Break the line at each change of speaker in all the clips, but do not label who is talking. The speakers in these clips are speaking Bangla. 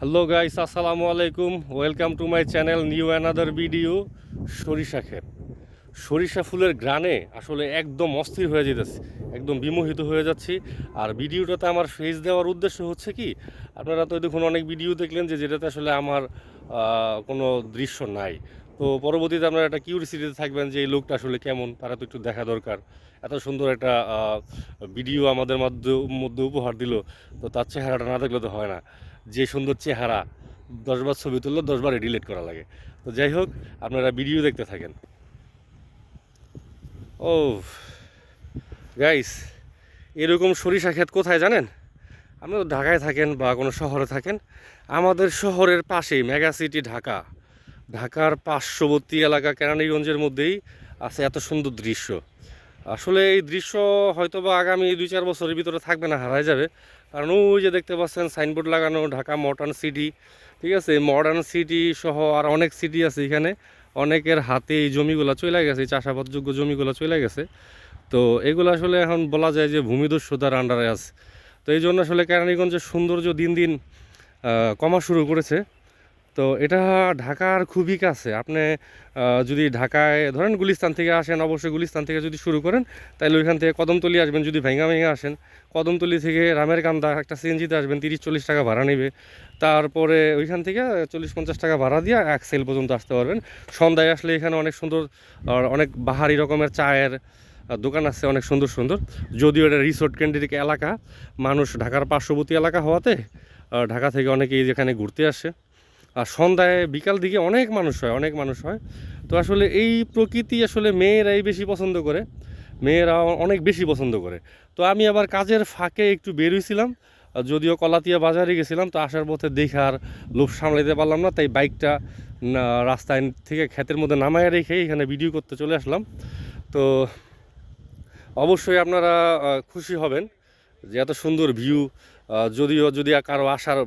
হ্যালো গাইস আসসালামু আলাইকুম welcome to my channel new another video সরিষা ক্ষেত। সরিষা ফুলের গ্রানে আসলে একদম অস্থির হয়ে যেতেছে একদম বিমোহিত হয়ে যাচ্ছি। আর ভিডিওটাতে আমার ফেস দেওয়ার উদ্দেশ্য হচ্ছে কি, আপনারা তো দেখুন অনেক ভিডিও দেখলেন যে যেটাতে আসলে আমার কোনো দৃশ্য নাই। তো পরবর্তীতে আপনারা একটা কিউরিসিটিতে থাকবেন যে এই লোকটা আসলে কেমন, তারা তো একটু দেখা দরকার। এত সুন্দর একটা ভিডিও আমাদের মধ্যে মধ্যে উপহার দিল, তো তার চেহারাটা না দেখলে তো হয় না। যে সুন্দর চেহারা দশবার ছবি তুললে দশবার ডিলিট করা লাগে। তো যাই হোক, আপনারা ভিডিও দেখতে থাকেন। ও গাইস এরকম সরিষা ক্ষেত কোথায় জানেন? আপনি তো ঢাকায় থাকেন বা কোনো শহরে থাকেন, আমাদের শহরের পাশেই মেগা সিটি ঢাকা। ঢাকার পার্শ্ববর্তী এলাকা কেরানীগঞ্জের মধ্যেই আছে এত সুন্দর দৃশ্য। আসলে এই দৃশ্য হয়তো বা আগামী দুই চার বছরের ভিতরে থাকবে না, হারায় যাবে। কারণ ওই যে দেখতে পাচ্ছেন সাইনবোর্ড লাগানো, ঢাকা মডার্ন সিটি ঠিক আছে? মডার্ন সিটি সহ আর অনেক সিটি আছে এখানে। অনেকের হাতে এই জমিগুলো চলে গেছে চাষাবাদযোগ্য জমিগুলো চলে গেছে। তো এগুলো আসলে এখন বলা যায় যে ভূমিদস্যুতার আন্ডারে আছে। তো এই জন্য আসলে কেরানীগঞ্জের সৌন্দর্য দিন দিন কমা শুরু করেছে। তো এটা ঢাকার খুবই কাছে। আপনি যদি ঢাকায়, ধরেন গুলিস্তান থেকে আসেন, অবশ্যই গুলিস্তান থেকে যদি শুরু করেন তাহলে ওইখান থেকে কদমতলি আসবেন, যদি ভেঙা ভেঙে আসেন। কদমতলি থেকে রামের কান্দা একটা সিএনজিতে আসবেন তিরিশ চল্লিশ টাকা ভাড়া নেবে। তারপরে ওইখান থেকে চল্লিশ পঞ্চাশ টাকা ভাড়া দিয়ে এক সেল পর্যন্ত আসতে পারবেন। সন্ধ্যায় আসলে এখানে অনেক সুন্দর অনেক বাহারি রকমের চায়ের দোকান আছে অনেক সুন্দর সুন্দর। যদিও এটা রিসোর্ট কেন্দ্রিক এলাকা, মানুষ ঢাকার পার্শ্ববর্তী এলাকা হওয়াতে ঢাকা থেকে অনেকেই যেখানে ঘুরতে আসে। আর সন্ধ্যায় বিকাল দিকে অনেক মানুষ হয়, অনেক মানুষ হয়। তো আসলে এই প্রকৃতি আসলে মেয়েরাই বেশি পছন্দ করে, মেয়েরা অনেক বেশি পছন্দ করে। তো আমি আবার কাজের ফাঁকে একটু বের হয়েছিলাম আর যদিও কলাতিয়া বাজারে গেছিলাম, তো আসার পথে দেখার লোভ সামলাইতে পারলাম না, তাই বাইকটা রাস্তায় থেকে ক্ষেতের মধ্যে নামায় রেখে এখানে ভিডিও করতে চলে আসলাম। তো অবশ্যই আপনারা খুশি হবেন যে এত সুন্দর ভিউ যদিও যদি কারও আসার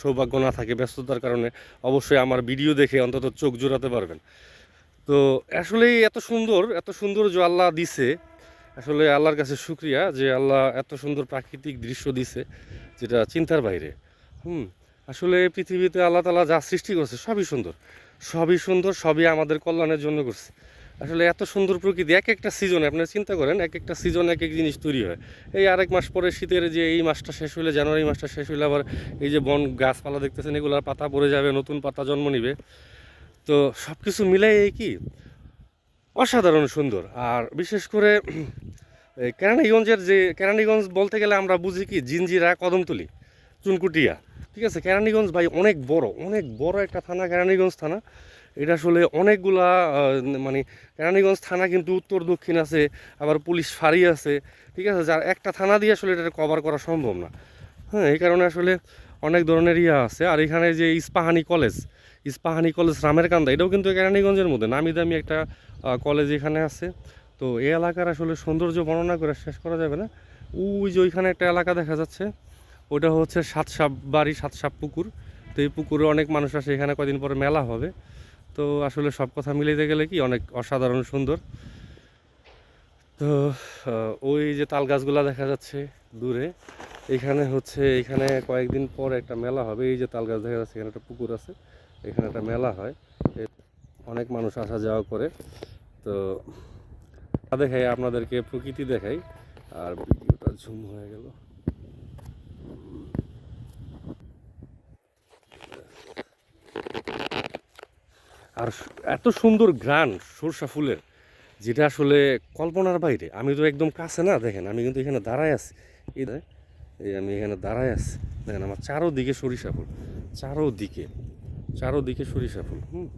সৌভাগ্য না থাকে ব্যস্ততার কারণে, অবশ্যই আমার ভিডিও দেখে অন্তত চোখ জোড়াতে পারবেন। তো আসলে এত সুন্দর এত সুন্দর যে আল্লাহ দিছে, আসলে আল্লাহর কাছে শুক্রিয়া যে আল্লাহ এত সুন্দর প্রাকৃতিক দৃশ্য দিছে, যেটা চিন্তার বাইরে। হুম, আসলে পৃথিবীতে আল্লাহ তালা যা সৃষ্টি করছে সবই সুন্দর। সবই সুন্দর, সবই আমাদের কল্যাণের জন্য করছে। আসলে এত সুন্দর প্রকৃতি, এক একটা সিজনে আপনি চিন্তা করেন, এক একটা সিজন এক এক জিনিস তৈরি হয়। এই আরেক মাস পরে শীতের যে এই মাসটা শেষ হলে জানুয়ারি মাসটা শেষ হলে আবার এই যে বন গাছপালা দেখতেছেন এগুলোর পাতা পড়ে যাবে, নতুন পাতা জন্ম নিবে। তো সব কিছু মিলাই এই কি? অসাধারণ সুন্দর। আর বিশেষ করে কেরানীগঞ্জের যে, কেরানীগঞ্জ বলতে গেলে আমরা বুঝি কি? জিঞ্জিরা কদমতলি, চুনকুটিয়া। ঠিক আছে? কেরানীগঞ্জ ভাই অনেক বড় অনেক বড় একটা থানা, কেরানীগঞ্জ থানা। এটা আসলে অনেকগুলা মানে কেরানীগঞ্জ থানা কিন্তু উত্তর, দক্ষিণ আছে, আবার পুলিশ ফাঁড়ি আছে, ঠিক আছে? যার একটা থানা দিয়ে আসলে এটা কভার করা সম্ভব না। হ্যাঁ এই কারণে আসলে অনেক ধরনের ইয়া আছে। আর এখানে যে ইস্পাহানি কলেজ ইস্পাহানি কলেজ রামের কান্দা এটাও কিন্তু কেরানীগঞ্জের মধ্যে। নামি দামি একটা কলেজ এখানে আছে। তো এই এলাকার আসলে সৌন্দর্য বর্ণনা করে শেষ করা যাবে না। ওই যে ওইখানে একটা এলাকা দেখা যাচ্ছে ওটা হচ্ছে সাতসাপ বাড়ি, সাতসাপ পুকুর। তো এই পুকুরে অনেক মানুষ আসে, এখানে কদিন পরে মেলা হবে। তো আসলে সব কথা মিলাইতে গেলে কি অনেক অসাধারণ সুন্দর। তো ওই যে তাল গাছগুলা দেখা যাচ্ছে দূরে, এখানে হচ্ছে, এখানে কয়েকদিন পর একটা মেলা হবে। এই যে তাল গাছ দেখা যাচ্ছে, এখানে একটা পুকুর আছে, এখানে একটা মেলা হয়। অনেক মানুষ আসা যাওয়া করে। তো, দেখাই, আপনাদেরকে প্রকৃতি দেখাই। আর ভিডিওটা ঝুম হয়ে গেল। আর এত সুন্দর গ্রান সরষা ফুলের, যেটা আসলে কল্পনার বাইরে। আমি তো একদম কাছে না, দেখেন, আমি কিন্তু এখানে দাঁড়ায় আছি। এই এই আমি এখানে দাঁড়ায় আছি। দেখেন, আমার চারোদিকে সরিষা ফুল, চারোদিকে চারোদিকে সরিষা ফুল, হুম।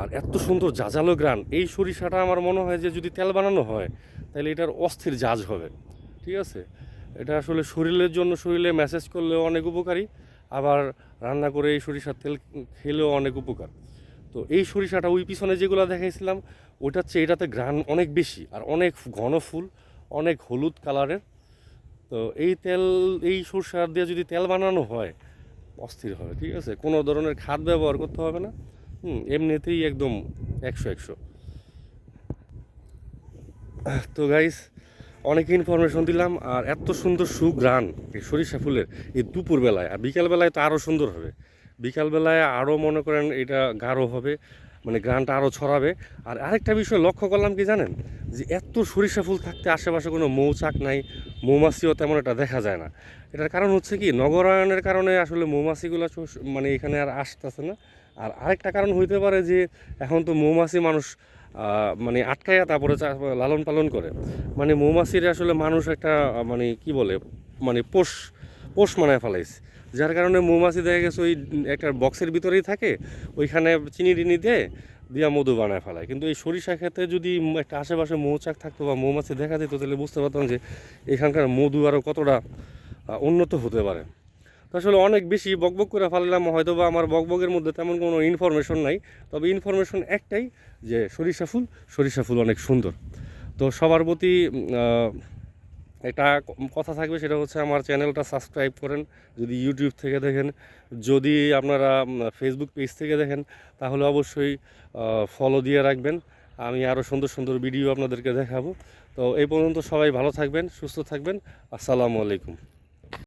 আর এত সুন্দর জাজালো গ্রান এই সরিষাটা আমার মনে হয় যে যদি তেল বানানো হয়, তাহলে এটার অস্থির জাজ হবে। ঠিক আছে? এটা আসলে শরীরের জন্য, শরীরে ম্যাসেজ করলেও অনেক উপকারী। আবার রান্না করে এই সরিষার তেল খেলেও অনেক উপকার। তো এই সরিষাটা ওই পিছনে যেগুলো দেখাইছিলাম, ওইটা হচ্ছে এটাতে গ্রান অনেক বেশি আর অনেক ঘন ফুল, অনেক হলুদ কালারের। তো এই তেল, এই সরষার দিয়ে যদি তেল বানানো হয়, অস্থির হবে, ঠিক আছে? কোনো ধরনের খাদ ব্যবহার করতে হবে না। হুম, এমনিতেই একদম একশো একশো। তো গাইস অনেক ইনফরমেশন দিলাম আর এত সুন্দর সুগ্রান এই সরিষা ফুলের এই দুপুরবেলায়। আর বিকালবেলায় তো আরও সুন্দর হবে। বিকালবেলায় আরও মনে করেন এটা গাঢ় হবে মানে গ্রানটা আরও ছড়াবে। আর আরেকটা বিষয় লক্ষ্য করলাম কি জানেন? যে এত সরিষা ফুল থাকতে আশেপাশে কোনো মৌচাক নাই, মৌমাছিও তেমন একটা দেখা যায় না। এটার কারণ হচ্ছে কি, নগরায়নের কারণে আসলে মৌমাছিগুলো মানে এখানে আর আসতেছে না। আর আরেকটা কারণ হইতে পারে যে এখন তো মৌমাছি মানুষ মানে আটকাইয়া তারপরে লালন পালন করে। মানে মৌমাছির আসলে মানুষ একটা মানে কি বলে মানে পোষ পোষ মানায় ফেলাইছে। যার কারণে মৌমাছি দেখা গেছে ওই একটা বক্সের ভিতরেই থাকে, ওইখানে চিনি টিনি দিয়ে, দিয়া মধু বানায় ফেলায়। কিন্তু এই সরিষা ক্ষেত্রে যদি একটা আশেপাশে মৌচাক থাকতো বা মৌমাছি দেখা যেত, তাহলে বুঝতে পারতাম যে এখানকার মধু আরও কতটা উন্নত হতে পারে। তো আসলে অনেক বেশি বকবক করে ফেললাম হয়তো বা আমার বকবকের মধ্যে তেমন কোনো ইনফরমেশন নাই। তবে ইনফরমেশন একটাই যে সরিষা ফুল সরিষা ফুল অনেক সুন্দর। তো সবার প্রতি একটা কথা থাকবে সেটা হচ্ছে আমার চ্যানেলটা সাবস্ক্রাইব করেন, যদি ইউটিউব থেকে দেখেন। যদি আপনারা ফেসবুক পেজ থেকে দেখেন, তাহলে অবশ্যই ফলো দিয়ে রাখবেন। আমি আরও সুন্দর সুন্দর ভিডিও আপনাদেরকে দেখাবো। তো এই পর্যন্ত সবাই ভালো থাকবেন, সুস্থ থাকবেন। আসসালামু আলাইকুম।